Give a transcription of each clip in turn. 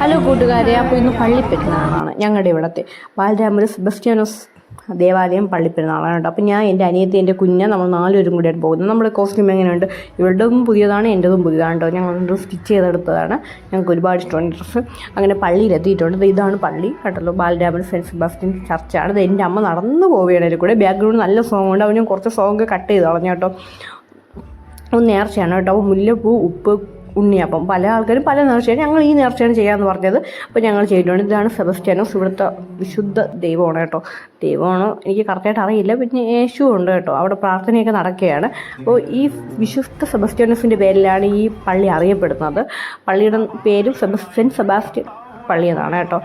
Hello കൂട്ടുകാരെ അപ്പോൾ ഇന്ന് പള്ളിപ്പെരുന്നാളാണ് ഞങ്ങളുടെ ഇവിടുത്തെ. ബാലരാമര് സെബസ്റ്റ്യാനോസ് ദേവാലയം പള്ളിപ്പെരുന്നാളാണ് കേട്ടോ. അപ്പോൾ ഞാൻ എന്റെ അനിയത്തി എന്റെ കുഞ്ഞ് നമ്മൾ നാലുപേരും കൂടിയാണ് പോകുന്നത് നമ്മുടെ കോസ്റ്റ്യൂം എങ്ങനെയുണ്ട്? ഇവരുടെതും പുതിയതാണ് എന്റെതും പുതിയതാണ് കേട്ടോ. ഞങ്ങൾ സ്റ്റിച്ച് ചെയ്തെടുത്തതാണ്. ഞങ്ങൾക്ക് ഒരുപാട് ഇഷ്ടമാണ് ഡ്രസ്സ്. അങ്ങനെ പള്ളിയിലെത്തിയിട്ടുണ്ട്. ഇതാണ് പള്ളി കേട്ടല്ലോ. ബാലരാമൻ സെന്റ് സെബാസ്റ്റ്യൻ ചർച്ചാണ്. ഇത് എന്റെ അമ്മ നടന്നു പോവുകയാണ് കൂടെ. ബാക്ക്ഗ്രൗണ്ട് നല്ല സോങ് ഉണ്ട്. ഞാൻ കുറച്ച് സോങ് കട്ട് ചെയ്ത് കളഞ്ഞു കേട്ടോ. നേർച്ചയാണ് കേട്ടോ. മുല്ലപ്പൂ ഉപ്പ് ഉണ്ണിയപ്പം പല ആൾക്കാരും പല നേർച്ചയാണ്. ഞങ്ങൾ ഈ നേർച്ചയാണ് ചെയ്യാമെന്ന് പറഞ്ഞത്. അപ്പോൾ ഞങ്ങൾ ചെയ്തിട്ടുണ്ട് ഇതാണ് സെബസ്റ്റ്യാനോസ്. ഇവിടുത്തെ വിശുദ്ധ ദൈവമാണ് കേട്ടോ. ദൈവമാണ്? എനിക്ക് കറക്റ്റായിട്ട് അറിയില്ല. പിന്നെ യേശു ഉണ്ട് കേട്ടോ. അവിടെ പ്രാർത്ഥനയൊക്കെ നടക്കുകയാണ്. അപ്പോൾ ഈ വിശുദ്ധ സെബസ്റ്റ്യാനോസിന്റെ പേരിലാണ് ഈ പള്ളി അറിയപ്പെടുന്നത്. പള്ളിയുടെ പേരും സെബസ്റ്റ്യൻ സെബാസ്റ്റ്യൻ പള്ളി എന്നാണ് കേട്ടോ.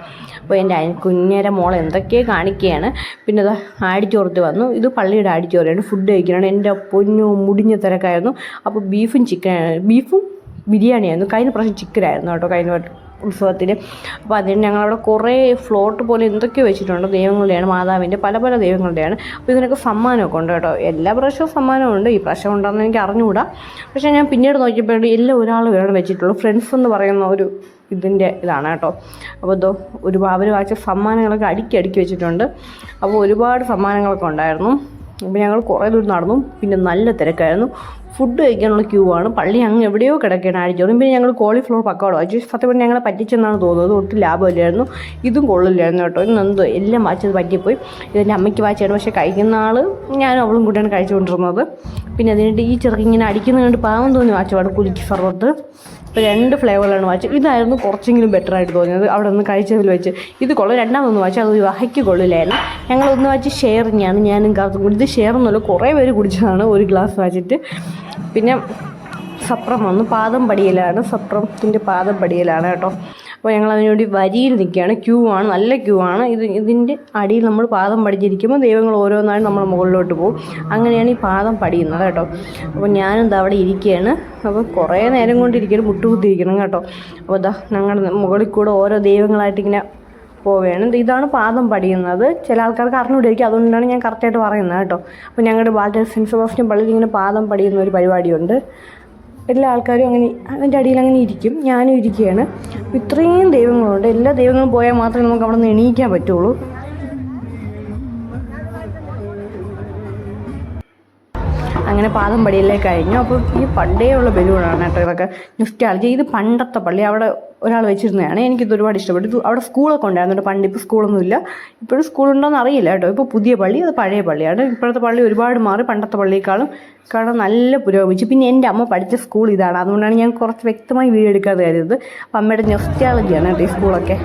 അപ്പോൾ എന്റെ കുഞ്ഞേരെ മോൾ എന്തൊക്കെ കാണിക്കുകയാണ്. പിന്നെ അത് ആടിച്ചോർത്ത് വന്നു. ഇത് പള്ളിയുടെ ആടിച്ചോറിയാണ് ഫുഡ് കഴിക്കണം എന്റെ പൊന്നു മുടിഞ്ഞ തിരക്കായിരുന്നു. അപ്പോൾ ബീഫും ചിക്കൻ ബീഫും ബിരിയാണിയായിരുന്നു. കഴിഞ്ഞ പ്രാവശ്യം ചിക്കനായിരുന്നു കേട്ടോ കഴിഞ്ഞ ഉത്സവത്തിൽ അപ്പോൾ അതിന് ഞങ്ങളവിടെ കുറേ ഫ്ലോട്ട് പോലെ എന്തൊക്കെയോ വെച്ചിട്ടുണ്ട്. ദൈവങ്ങളുടെയാണ് മാതാവിന്റെ പല പല ദൈവങ്ങളുടെയാണ്. അപ്പോൾ ഇതിനൊക്കെ സമ്മാനമൊക്കെ ഉണ്ട് കേട്ടോ. എല്ലാ പ്രാവശ്യവും സമ്മാനമുണ്ട്. ഈ പ്രാവശ്യം ഉണ്ടെന്ന് എനിക്ക് അറിഞ്ഞുകൂടാ. പക്ഷേ ഞാൻ പിന്നീട് നോക്കിയപ്പോൾ എല്ലാ ഒരാൾ വേണം വെച്ചിട്ടുള്ളൂ ഫ്രണ്ട്സ് എന്ന് പറയുന്ന ഒരു ഇതിന്റെ ഇതാണ് കേട്ടോ. അപ്പോൾ ഇതോ ഒരുപാട് അവർ വായിച്ച സമ്മാനങ്ങളൊക്കെ അടുക്കി അടുക്കി വെച്ചിട്ടുണ്ട്. അപ്പോൾ ഒരുപാട് സമ്മാനങ്ങളൊക്കെ ഉണ്ടായിരുന്നു. അപ്പോൾ ഞങ്ങൾ കുറേ ദൂരം നടന്നു. പിന്നെ നല്ല തിരക്കായിരുന്നു. ഫുഡ് കഴിക്കാനുള്ള ക്യൂ ആണ്. പള്ളി അങ്ങ് എവിടെയോ കിടക്കുകയാണ് ആഴ്ചയോളം പിന്നെ ഞങ്ങൾ കോളിഫ്ലോർ പക്കോടോ വായിച്ചു സത്യം പറഞ്ഞാൽ ഞങ്ങളെ പറ്റിച്ചെന്നാണ് തോന്നുന്നത്. ഒട്ടും ലാഭമില്ലായിരുന്നു. ഇതും കൊള്ളില്ലായിരുന്നു കേട്ടോ. ഇന്ന് എന്തോ എല്ലാം വായിച്ചത് പറ്റിപ്പോയി. ഇതെന്റെ അമ്മയ്ക്ക് വാച്ചാണ് പക്ഷേ കഴിക്കുന്ന ആൾ ഞാനും അവളും കൂട്ടിയാണ് കഴിച്ചുകൊണ്ടിരുന്നത്. പിന്നെ അതിനിട്ട് ഈ ചെറുക്കിങ്ങനെ അടിക്കുന്നത് കണ്ട് പാവം തോന്നി വാച്ചപാട് കുലുക്കി സർവത്ത് ഇപ്പോൾ രണ്ട് ഫ്ലേവറിലാണ് വാച്ച്. ഇതായിരുന്നു കുറച്ചെങ്കിലും ബെറ്റർ ആയിട്ട് തോന്നിയത്. അവിടെ നിന്ന് കഴിച്ചതിൽ വെച്ച്. ഇത് കൊള്ളാം. രണ്ടാമതൊന്ന് വാച്ച്. അത് വഹയ്ക്ക് കൊള്ളില്ലായിരുന്നു. ഞങ്ങൾ ഒന്ന് വാച്ച് ഷെയറിങ്ങാണ് ഞാനും കാർത്തും കൂടി. ഇത് ഷെയർ എന്നല്ല കുറേ പേര് കുടിച്ചതാണ്. ഒരു ഗ്ലാസ് വാച്ചിട്ട്. പിന്നെ സപ്രം വന്നു. പാദം പടിയലാണ്. സപ്രത്തിന്റെ പാദം പടിയലാണ് കേട്ടോ. അപ്പോൾ ഞങ്ങൾ അതിനുവേണ്ടി വരിയിൽ നിൽക്കുകയാണ്. ക്യൂ ആണ്. നല്ല ക്യൂ ആണ്. ഇത് ഇതിന്റെ അടിയിൽ നമ്മൾ പാദം പടിഞ്ഞിരിക്കുമ്പോൾ ദൈവങ്ങൾ ഓരോന്നായി നമ്മൾ മുകളിലോട്ട് പോകും. അങ്ങനെയാണ് ഈ പാദം പടിയുന്നത് കേട്ടോ. അപ്പോൾ ഞാനും ഇതാ അവിടെ ഇരിക്കുകയാണ്. അപ്പോൾ കുറേ നേരം കൊണ്ടിരിക്കണം മുട്ടുകുത്തിയിരിക്കണം കേട്ടോ. അപ്പോൾ ഇതാ ഞങ്ങളുടെ മുകളിൽ കൂടെ ഓരോ ദൈവങ്ങളായിട്ട് ഇങ്ങനെ പോവുകയാണ്. ഇത് ഇതാണ് പാദം പടിയുന്നത്. ചില ആൾക്കാർക്ക് അറിഞ്ഞുകൊണ്ടിരിക്കും അതുകൊണ്ടാണ് ഞാൻ കറക്റ്റായിട്ട് പറയുന്നത് കേട്ടോ. അപ്പോൾ ഞങ്ങളുടെ ബാലര സെന്റ് സെബാസ്റ്റ്യൻ പള്ളിയിൽ ഇങ്ങനെ പാദം പടിയുന്ന ഒരു പരിപാടിയുണ്ട്. എല്ലാ ആൾക്കാരും അങ്ങനെ അതിന്റെ അടിയിൽ അങ്ങനെ ഇരിക്കും. ഞാനും ഇരിക്കുകയാണ്. ഇത്രയും ദൈവങ്ങളുണ്ട്. എല്ലാ ദൈവങ്ങളും പോയാൽ മാത്രമേ നമുക്ക് അവിടെ നിന്ന് എണീക്കാൻ പറ്റുള്ളൂ. അങ്ങനെ പാദം പടിയിലേക്ക് കഴിഞ്ഞു. അപ്പോൾ ഈ പണ്ടേ ഉള്ള ബലൂണാണ് കേട്ടോ ഇതൊക്കെ. നൊസ്റ്റാളജി ഇത് പണ്ടത്തെ പള്ളി. അവിടെ ഒരാൾ വെച്ചിരുന്നതാണ്. എനിക്കിത് ഒരുപാട് ഇഷ്ടപ്പെട്ടു. അവിടെ സ്കൂളൊക്കെ ഉണ്ടായിരുന്നു പണ്ട് ഇപ്പോൾ സ്കൂളൊന്നുമില്ല. ഇപ്പോഴും സ്കൂളുണ്ടോയെന്ന് അറിയില്ല കേട്ടോ. ഇപ്പോൾ പുതിയ പള്ളി അത് പഴയ പള്ളിയാണ്. ഇപ്പോഴത്തെ പള്ളി ഒരുപാട് മാറി പണ്ടത്തെ പള്ളിയേക്കാളും കാരണം നല്ല പുരോഗമിച്ചു. പിന്നെ എന്റെ അമ്മ പഠിച്ച സ്കൂൾ ഇതാണ്. അതുകൊണ്ടാണ് ഞാൻ കുറച്ച് വ്യക്തമായി വീഡിയോ എടുക്കാതെ കരുതുന്നത്. അപ്പം അമ്മയുടെ നെസ്റ്റാളജിയാണ് കേട്ടോ ഈ സ്കൂളൊക്കെ.